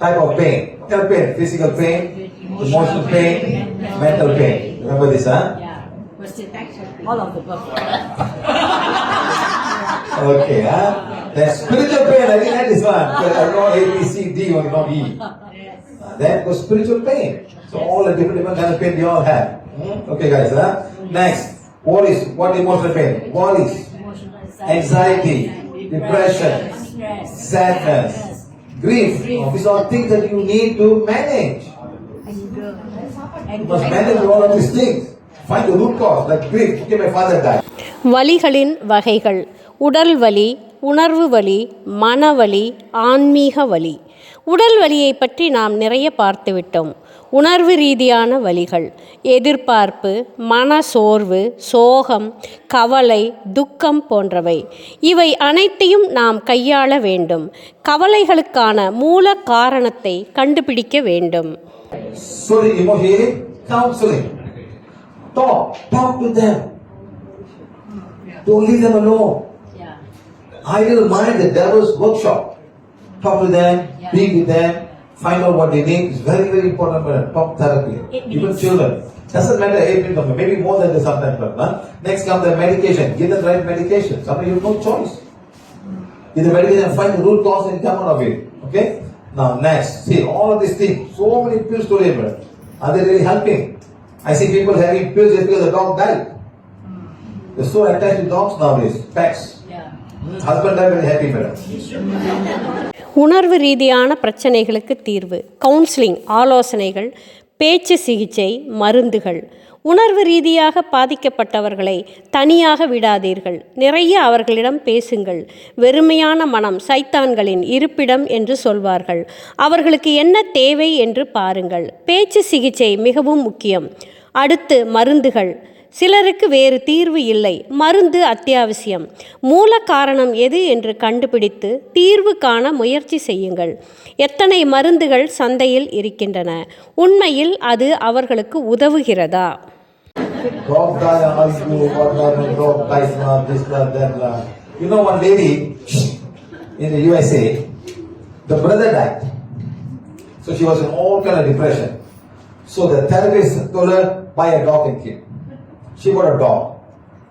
type of pain. Of pain? Physical pain, emotional pain, mental pain. Remember this, huh? Yeah. All of the book? Okay, huh? Then spiritual pain, I didn't add this one. Because I know A, B, C, D, or not E. Uh, Then was spiritual pain. So all the different, different kind of pain we all have. Hmm? Okay, guys, huh? Next, what is, what emotional pain? What is anxiety, depression, sadness, grief. Grief. These are things that you need to manage. anger, You must manage all of these things. Find the root cause, like grief. Okay, my father died. வலிகளின் வகைகள் உடல் வலி உணர்வு வலி மனவலி ஆன்மீக வலி உடல் வலியை பற்றி நாம் நிறைய பார்த்துவிட்டோம் உணர்வு ரீதியான வலிகள் எதிர்பார்ப்பு மன சோர்வு சோகம் கவலை துக்கம் போன்றவை இவை அனைத்தையும் நாம் கையாள வேண்டும் கவலைகளுக்கான மூல காரணத்தை கண்டுபிடிக்க வேண்டும் Sorry, emotional counseling. Talk, talk to them. Don't leave them alone. Yeah. Idle mind, the devil's workshop. Talk to them, Yeah. be with them, find out what they need. It's very, very important for talk therapy. Even children. Doesn't matter, eight minutes, maybe more than this sometimes. but, Huh? Next comes the medication. Give them the right medication. Sometimes you have no choice. Give the medication, find the root cause and come out of it. Okay? Now next, see all of these things. So many pills to remember. Are they really helping? I see people having pills just because the dog died. They're so attached to dogs nowadays. Pets. Yeah. Hmm, Husband died very happy, madam. உணர்வு ரீதியான பிரச்சனைகளுக்கு தீர்வு. Counselling ஆலோசனைகள் பேச்சு சிகிச்சை மருந்துகள். உணர்வு ரீதியாக பாதிக்கப்பட்டவர்களை தனியாக விடாதீர்கள். நிறைய அவர்களிடம் பேசுங்கள். வெறுமையான மனம் சைத்தான்களின் இருப்பிடம் என்று சொல்வார்கள். அவர்களுக்கு என்ன தேவை என்று பாருங்கள். பேச்சு சிகிச்சை மிகவும் முக்கியம். அடுத்து மருந்துகள். சிலருக்கு வேறு தீர்வு இல்லை மருந்து அத்தியாவசியம் மூல காரணம் எது என்று கண்டுபிடித்து தீர்வு காண முயற்சி செய்யுங்கள் எத்தனை மருந்துகள் சந்தையில் இருக்கின்றன உண்மையில் அது அவர்களுக்கு உதவுகிறதா So she was in all kind of depression. So the therapist told her, buy a dog and kid. She bought a dog.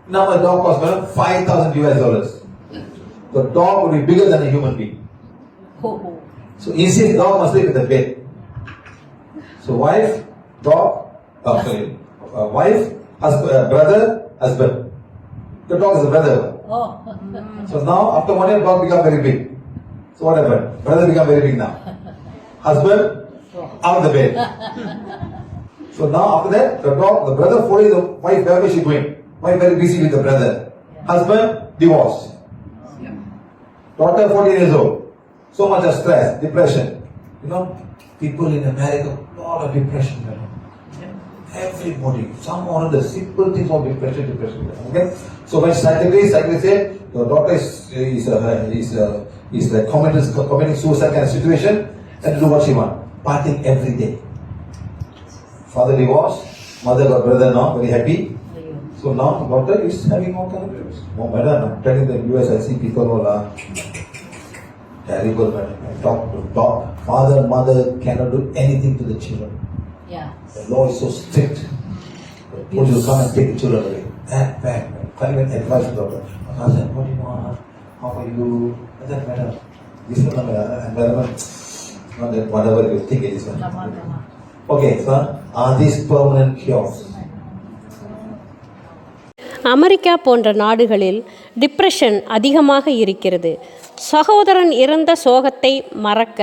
Now the dog costs madam, 5,000 US dollars. The dog will be bigger than a human being. Ho. So instead, dog must live in the bed. So wife, dog, oh, sorry, uh, wife, husband, uh, brother, husband. The dog is a brother. Oh. So now, after one year, dog become very big. So what happened? Brother become very big now. Husband, out of the bed. So now after that, the dog, the brother following the wife wherever she going. Wife very busy with the brother. Husband, divorced. Daughter 14 years old. So much of stress, depression. You know, people in America, lot of depression. You know. Everybody, some or other, simple things of depression, depression. Okay? So when psychiatrist, psychiatrist say, your daughter is, is, uh, is, uh, is like committing, committing suicide kind of situation, and do what she want. Partying every day. Father divorced, mother got brother now, very happy. So now daughter is having more of problems. Oh madam, I'm telling the US, I see people all are terrible madam. I talk to talk. Father, mother cannot do anything to the children. Yeah. The law is so strict. The police will come and take the children away. That bad. Can't even advise the daughter. Father, what do you want? How are you? Doesn't matter. This one, uh, environment. Not that whatever you think it is. Come on, come on. Okay, are uh, these permanent cures? America போன்ற நாடுகளில் depression அதிகமாக இருக்கிறது சகோதரன் இறந்த சோகத்தை மறக்க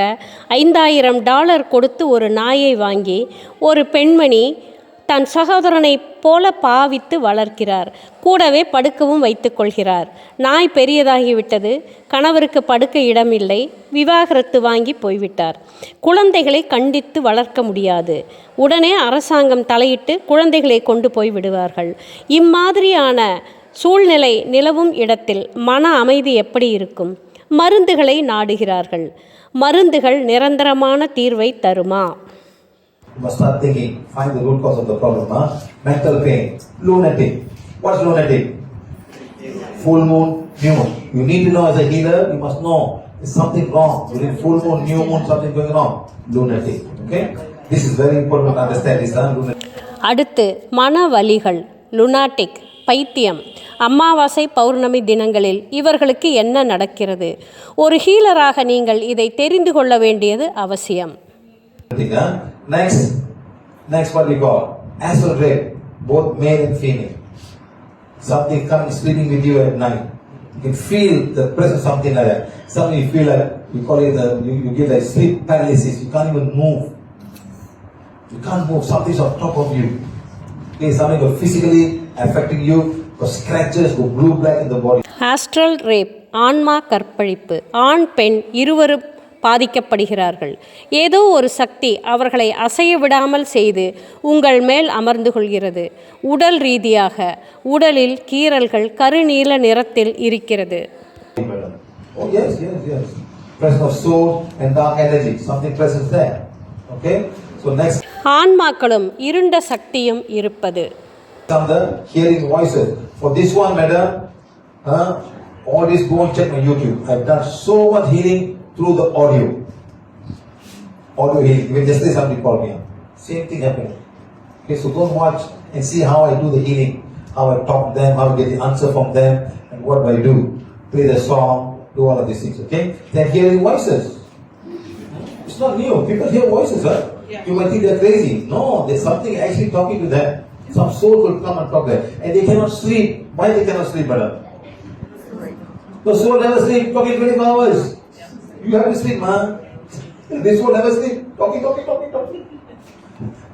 ஐந்தாயிரம் dollar கொடுத்து ஒரு நாயை வாங்கி ஒரு பெண்மணி தன் சகோதரனைப் போல பாவித்து வளர்க்கிறார். கூடவே படுக்கவும் வைத்துக்கொள்கிறார் நாய் பெரியதாகிவிட்டது. கணவருக்கு படுக்க இடமில்லை. விவாகரத்து வாங்கி போய்விட்டார். குழந்தைகளை கண்டித்து வளர்க்க முடியாது. உடனே அரசாங்கம் தலையிட்டு குழந்தைகளை கொண்டு போய் விடுவார்கள். இம்மாதிரியான சூழ்நிலை நிலவும் இடத்தில் மன அமைதி எப்படி இருக்கும்? மருந்துகளை நாடுகிறார்கள். மருந்துகள் நிரந்தரமான தீர்வை தருமா? You must start thinking, find the root cause of the problem. Huh? Mental pain, lunatic. What's lunatic? Full moon, new moon. You need to know as a healer, you must know There's something wrong. During full moon, new moon, something going wrong. Lunatic. Okay? This is very important to understand this. Huh? Lunatic. அடுத்து மனவலிகள் lunatic பைத்தியம் அமாவாசை பௌர்ணமி தினங்களில் இவர்களுக்கு என்ன நடக்கிறது ஒரு ஹீலராக நீங்கள் இதை தெரிந்து கொள்ள வேண்டியது அவசியம் Next, next what we call astral rape, both male and female. Something coming sleeping with you at night. You can feel the presence of something like that. Something you feel like we call it the you, you get like sleep paralysis. You can't even move. You can't move. Something's on top of you. Okay, something is physically affecting you. Got scratches, go blue black in the body. Astral rape ஆன்மா கற்பழிப்பு ஆண் பெண் இருவரும் பாதிக்கப்படுகிறார்கள் ஏதோ ஒரு சக்தி அவர்களை அசைய விடாமல் செய்து உங்கள் மேல் அமர்ந்து கொள்கிறது உடல் ரீதியாக உடலில் கீறல்கள் கருநீல நிறத்தில் இருக்கிறது Oh. ஆன்மாக்களும் இருண்ட சக்தியும் இருப்பது uh, all this go and check my YouTube. I've done so much healing through the audio. Audio healing. Even yesterday somebody called me. up. Same thing happening. Okay, so go and watch and see how I do the healing, how I talk to them, how I get the answer from them, and what do I do. Play the song, do all of these things, okay? Then hearing voices. It's not new. People hear voices, huh? Yeah. You might think they're crazy. No, there's something actually talking to them. Some soul will come and talk there. And they cannot sleep. Why they cannot sleep, madam? The soul never sleep, talking 24 hours. You have to sleep, man. This will never sleep. Talking, talking, talking, talking.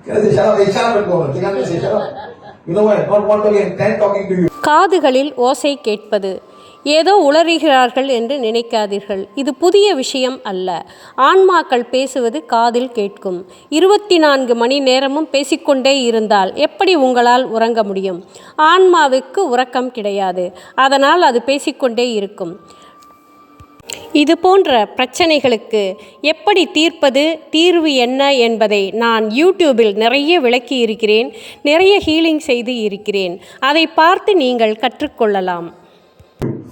Can I say shut up? Hey, shut up and go. Can I say shut up? You know what? Not one talking, ten talking to you. காதுகளில் ஓசை கேட்பது ஏதோ உளறுகிறார்கள் என்று நினைக்காதீர்கள் இது புதிய விஷயம் அல்ல ஆன்மாக்கள் பேசுவது காதில் கேட்கும் இருபத்தி நான்கு மணி நேரமும் பேசிக்கொண்டே இருந்தால் எப்படி உங்களால் உறங்க முடியும் ஆன்மாவுக்கு உறக்கம் கிடையாது அதனால் அது பேசிக்கொண்டே இருக்கும் இது போன்ற பிரச்சனைகளுக்கு எப்படி தீர்ப்பது தீர்வு என்ன என்பதை நான் யூடியூபில் நிறைய விளக்கி இருக்கிறேன் நிறைய ஹீலிங் செய்து இருக்கிறேன் அதை பார்த்து நீங்கள் கற்றுக்கொள்ளலாம்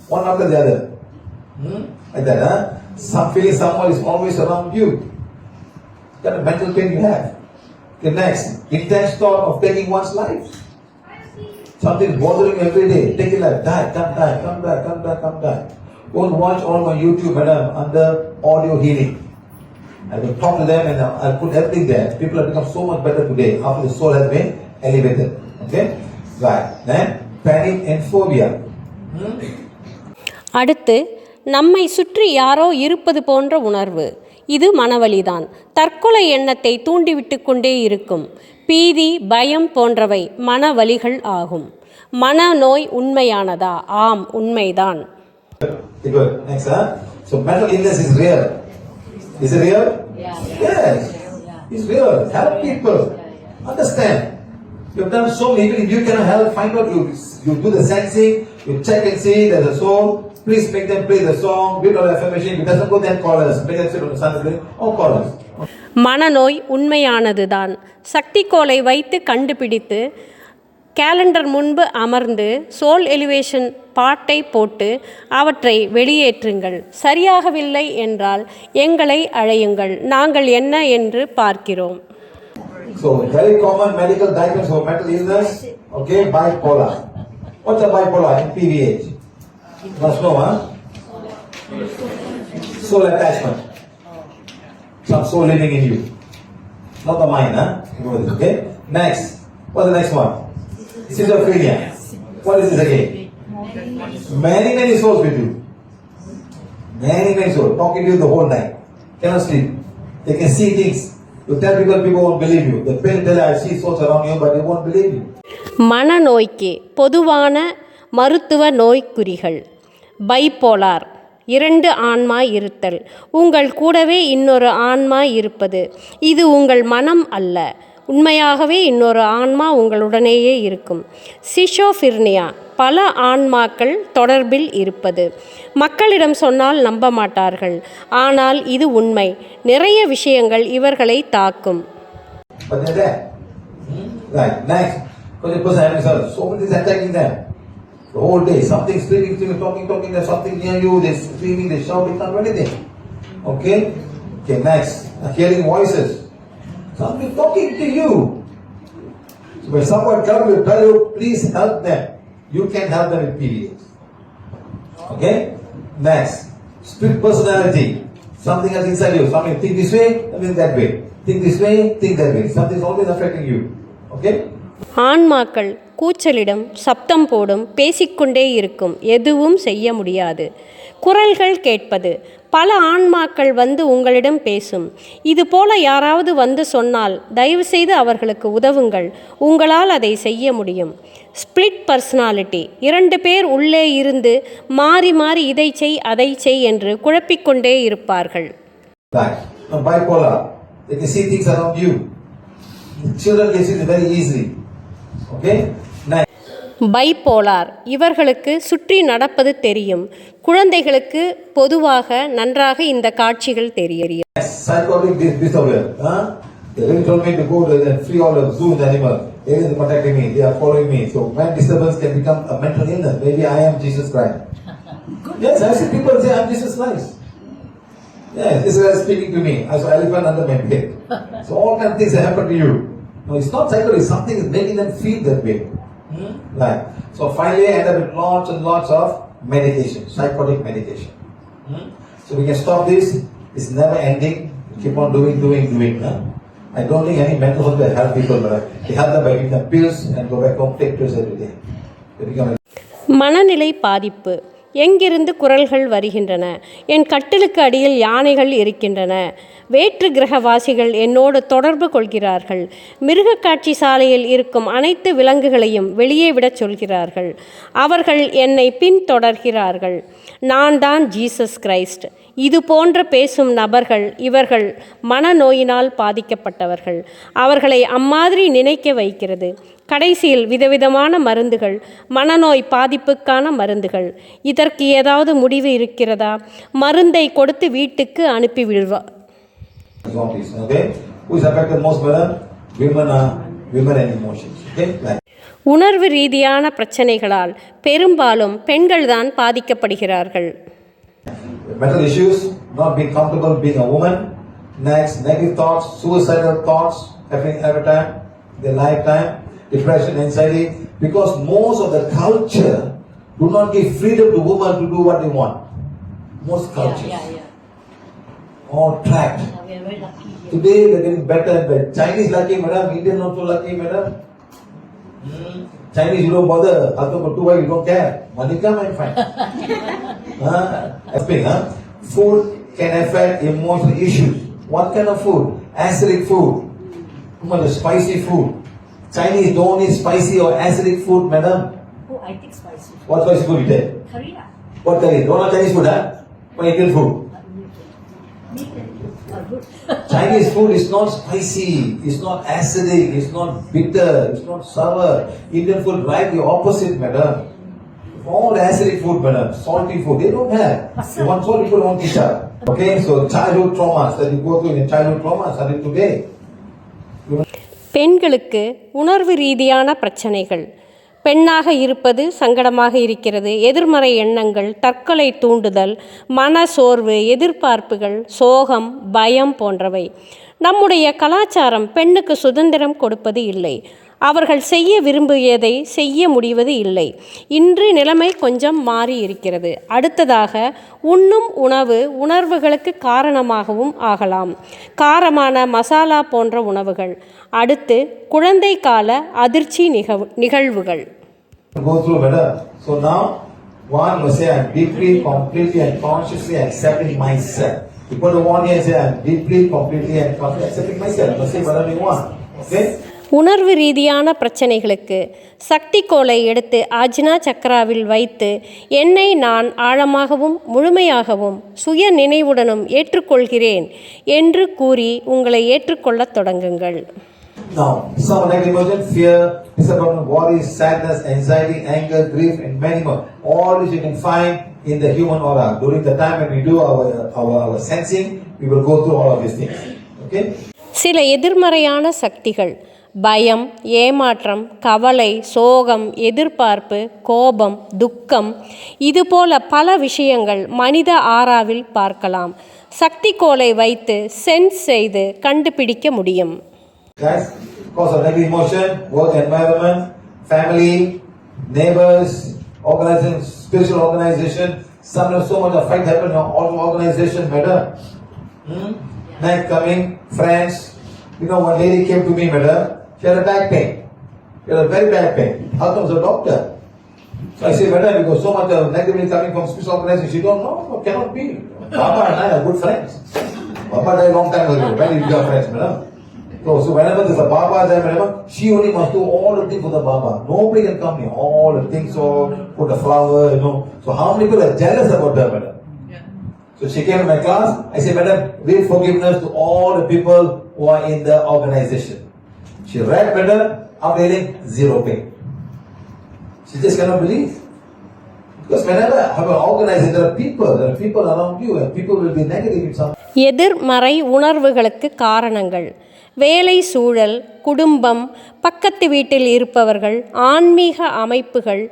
One after the other. Hmm? Like that, huh? Some feeling someone is always around you. What kind of mental pain you have? Okay, next. Intense thought of taking one's life. Something is bothering you every day. Take your life. Die, come die, come die, come die, come die. Go and watch all my YouTube, madam, under audio healing. I will talk to them and I'll put everything there. People have become so much better today after the soul has been elevated. Okay? Right. Then, panic and phobia. Hmm? அடுத்து நம்மை சுற்றி யாரோ இருப்பது போன்ற உணர்வு இது மனவழிதான் தற்கொலை எண்ணத்தை தூண்டிவிட்டு கொண்டே இருக்கும் பீதி பயம் போன்றவை மனவழிகள் ஆகும் மனநோய் உண்மையானதா ஆம் உண்மைதான் Good. Next, huh? So mental illness is real. Is it real? Yeah. Yes. Yeah. It's real. Help people. Understand. You've done so many. Even if you cannot help, find out. You you do the sensing. You check and see there's a soul. Please make them play the song. Build all the affirmation. If it doesn't go, then call us. Make them sit on the Sunday. Oh, call us. மனநோய் உண்மையானதுதான் சக்திக்கோலை வைத்து கண்டுபிடித்து calendar முன்பு அமர்ந்து soul elevation பாட்டை போட்டு அவற்றை வெளியேற்றுங்கள் சரியாகவில்லை என்றால் எங்களை அழையுங்கள் நாங்கள் என்ன என்று பார்க்கிறோம் So very common medical diagnosis for mental illness. Okay, bipolar. What's a bipolar in PVH? Must know, huh? Soul attachment. Some soul living in you. Not the mind, huh? Okay? Next. What's the next one? Schizophrenia. What is this again? Many, many souls with you. Many, many souls. Talking to you the whole night. Cannot sleep. They can see things. You tell people, people won't believe you. The pain tell I see souls around you, but they won't believe you. மனநோய்க்கு பொதுவான மருத்துவ நோய்க்குறிகள் bipolar இரண்டு ஆன்மா இருத்தல் உங்கள் கூடவே இன்னொரு ஆன்மா இருப்பது இது உங்கள் மனம் அல்ல உண்மையாகவே இன்னொரு ஆன்மா உங்களுடனேயே இருக்கும் சிஷோஃபிர்னியா பல ஆன்மாக்கள் தொடர்பில் இருப்பது மக்களிடம் சொன்னால் நம்ப மாட்டார்கள் ஆனால் இது உண்மை நிறைய விஷயங்கள் இவர்களை தாக்கும் But they're there. Hmm? Right. Next. Because the person having so so many things attacking them. The whole day, something screaming, screaming, talking, talking, there's something near you, they're screaming, they're shouting, can't do anything. Okay? Okay, next. Hearing voices. Something talking to you. So when someone comes to tell you, please help them, you can help them in periods. Okay? Next. Split personality. Something else inside you. Something think this way, something that way. Think this way, think that way. Something is always affecting you. Okay? ஆன்மாக்கள் கூச்சலிடம் சப்தம் போடும் பேசிக்கொண்டே இருக்கும் எதுவும் செய்ய முடியாது குரல்கள் கேட்பது பல ஆன்மாக்கள் வந்து உங்களிடம் பேசும். இது போல யாராவது வந்து சொன்னால் தயவுசெய்து அவர்களுக்கு உதவுங்கள். உங்களால் அதை செய்ய முடியும். ஸ்பிளிட் பர்சனாலிட்டி இரண்டு பேர் உள்ளே இருந்து மாறி மாறி இதை செய் அதை செய் என்று குழப்பிக்கொண்டே இருப்பார்கள். Okay? பைப்போலார் இவர்களுக்கு சுற்றி நடப்பது தெரியும் குழந்தைகளுக்கு பொதுவாக நன்றாக இந்த காட்சிகள் தெரியும்? They really told me to go and free all the zoo and animal. They are protecting me. They are following me. So when disturbance can become a mental illness. Maybe I am Jesus Christ. Yes, I see people say I'm Jesus Christ. Yes, this guy is speaking to me. I saw elephant under my bed. So all kind of things happen to you. No, it's not psychology. Something is making them feel that way. Hmm? Right. So finally, I end up with lots and lots of medication, psychotic medication. Hmm? So we can stop this. It's never ending. Keep on doing, doing, doing. Huh? I don't think any mental health will help people, but they help them by giving them pills and go back home, take pills every day. They become மனநிலை பாதிப்பு எங்கிருந்து குரல்கள் வருகின்றன? என் கட்டிலுக்கு அடியில் யானைகள் இருக்கின்றன. வேற்று கிரகவாசிகள் என்னோடு தொடர்பு கொள்கிறார்கள். மிருகக்காட்சி சாலையில் இருக்கும் அனைத்து விலங்குகளையும் வெளியே விடச் சொல்கிறார்கள். அவர்கள் என்னை பின்தொடர்கிறார்கள். நான் தான் ஜீசஸ் கிரைஸ்ட். இது போன்ற பேசும் நபர்கள் இவர்கள் மனநோயினால் பாதிக்கப்பட்டவர்கள். அவர்களை அம்மாதிரி நினைக்க வைக்கிறது. கடைசியில் விதவிதமான மருந்துகள் மனநோய் பாதிப்புக்கான மருந்துகள். இதற்கு ஏதாவது முடிவு இருக்கிறதா? மருந்தை கொடுத்து வீட்டுக்கு அனுப்பி விடுவா. உணர்வு ரீதியான பிரச்சனைகளால் பெரும்பாலும் பெண்கள்தான் பாதிக்கப்படுகிறார்கள். Mental issues, not being comfortable being a woman. Next, negative thoughts, suicidal thoughts happening every time, their lifetime, depression, anxiety, because most of the culture do not give freedom to women to do what they want. Most cultures. yeah, yeah. All trapped. Now we are very lucky here. Today they're getting better and better. Chinese lucky, madam. Indian not so lucky, madam. Hmm. Chinese, you don't bother. Husband got two wives, you don't care. Money come and fine. Helping, huh? Food can affect emotional issues. What kind of food? Acidic food. Come on, the spicy food. Chinese don't eat spicy or acidic food, madam. Oh, I take spicy. Food. What spicy food you take? Curry lah. What curry? Don't have Chinese food, huh? What Indian food? Meat are good. Chinese food is not spicy, it's not acidic, it's not bitter, it's not sour. Indian food right the opposite, madam. All acidic food, madam, salty food, they don't have. They want salt, people want kisha. Okay, so childhood traumas that you go through in childhood traumas until today. பெண்களுக்கு உணர்வு ரீதியான பிரச்சனைகள் பெண்ணாக இருப்பது சங்கடமாக இருக்கிறது எதிர்மறை எண்ணங்கள் தற்கொலை தூண்டுதல் மன சோர்வு எதிர்பார்ப்புகள் சோகம் பயம் போன்றவை நம்முடைய கலாச்சாரம் பெண்ணுக்கு சுதந்திரம் கொடுப்பது இல்லை அவர்கள் செய்ய விரும்பியதை செய்ய முடிவது இல்லை இன்று நிலைமை கொஞ்சம் மாறி இருக்கிறது அடுத்ததாக உண்ணும் உணவு உணர்வுகளுக்கு காரணமாகவும் ஆகலாம் காரமான மசாலா போன்ற உணவுகள் அடுத்து குழந்தை கால அதிர்ச்சி நிகழ் நிகழ்வுகள் one was say, I'm deeply, completely, and consciously accepting myself. You put the one here and say, I'm deeply, completely, and consciously accepting myself. Must say whatever you want. Okay? உணர்வு ரீதியான பிரச்சனைகளுக்கு சக்தி கோலை எடுத்து ஆஜ்னா சக்கராவில் வைத்து என்னை நான் ஆழமாகவும் முழுமையாகவும் சுய நினைவுடனும் ஏற்றுக்கொள்கிறேன் என்று கூறி உங்களை ஏற்றுக்கொள்ளத் தொடங்குங்கள் Now, some negative emotion, fear, disappointment, worry, sadness, anxiety, anger, grief, and many more. All this you can find in the human aura. During the time when we do our, our, our sensing, we will go through all of these things. Okay? சில எதிர்மறையான சக்திகள் பயம் ஏமாற்றம் கவலை சோகம் எதிர்பார்ப்பு கோபம் துக்கம் இதுபோல பல விஷயங்கள் மனித ஆறாவில் பார்க்கலாம் சக்தி கோலை வைத்து சென்ஸ் செய்து கண்டுபிடிக்க முடியும் Guys, cause of negative emotion, work environment, family, neighbors, organization, spiritual organization. Sometimes so much of fight happen in all organization matter. Hmm? Night coming, friends. You know, one lady came to me, madam. She had a back pain. She had a very bad pain. How comes a doctor? So I said, madam, because so much uh, of negativity coming from spiritual organization, she don't know, no, cannot be. Baba and I are good friends. Baba died long time ago. You become friends, madam? So, so whenever there's a Baba there, whenever, she only must do all the things for the Baba. Nobody can come here. All the things, so put the flower, you know. So how many people are jealous about her, madam? So she came to my class. I said, Madam, read forgiveness to all the people who are in the organization. She read, better, after reading, zero pain. She just cannot believe. Because whenever I have an organizer, there are people, there are people around you, and people will be negative in some எதிர்மறை உணர்வுகளுக்கு காரணங்கள் வேலை சூழல் குடும்பம் பக்கத்து வீட்டில் இருப்பவர்கள் ஆன்மீக அமைப்புகள்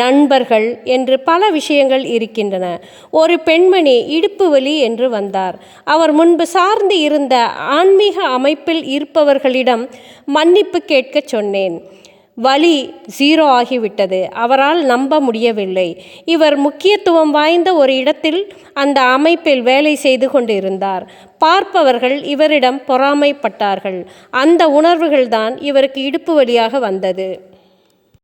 நண்பர்கள் என்று பல விஷயங்கள் இருக்கின்றன. ஒரு பெண்மணி இடுப்பு வலி என்று வந்தார். அவர் முன்பு சார்ந்து இருந்த ஆன்மீக அமைப்பில் இருப்பவர்களிடம் மன்னிப்பு கேட்கச் சொன்னேன். வலி ஜீரோ ஆகிவிட்டது. அவரால் நம்ப முடியவில்லை. இவர் முக்கியத்துவம் வாய்ந்த ஒரு இடத்தில் அந்த அமைப்பில் வேலை செய்து கொண்டிருந்தார். பார்ப்பவர்கள் இவரிடம் பொறாமைப்பட்டார்கள். அந்த உணர்வுகள்தான் இவருக்கு இடுப்பு வழியாக வந்தது.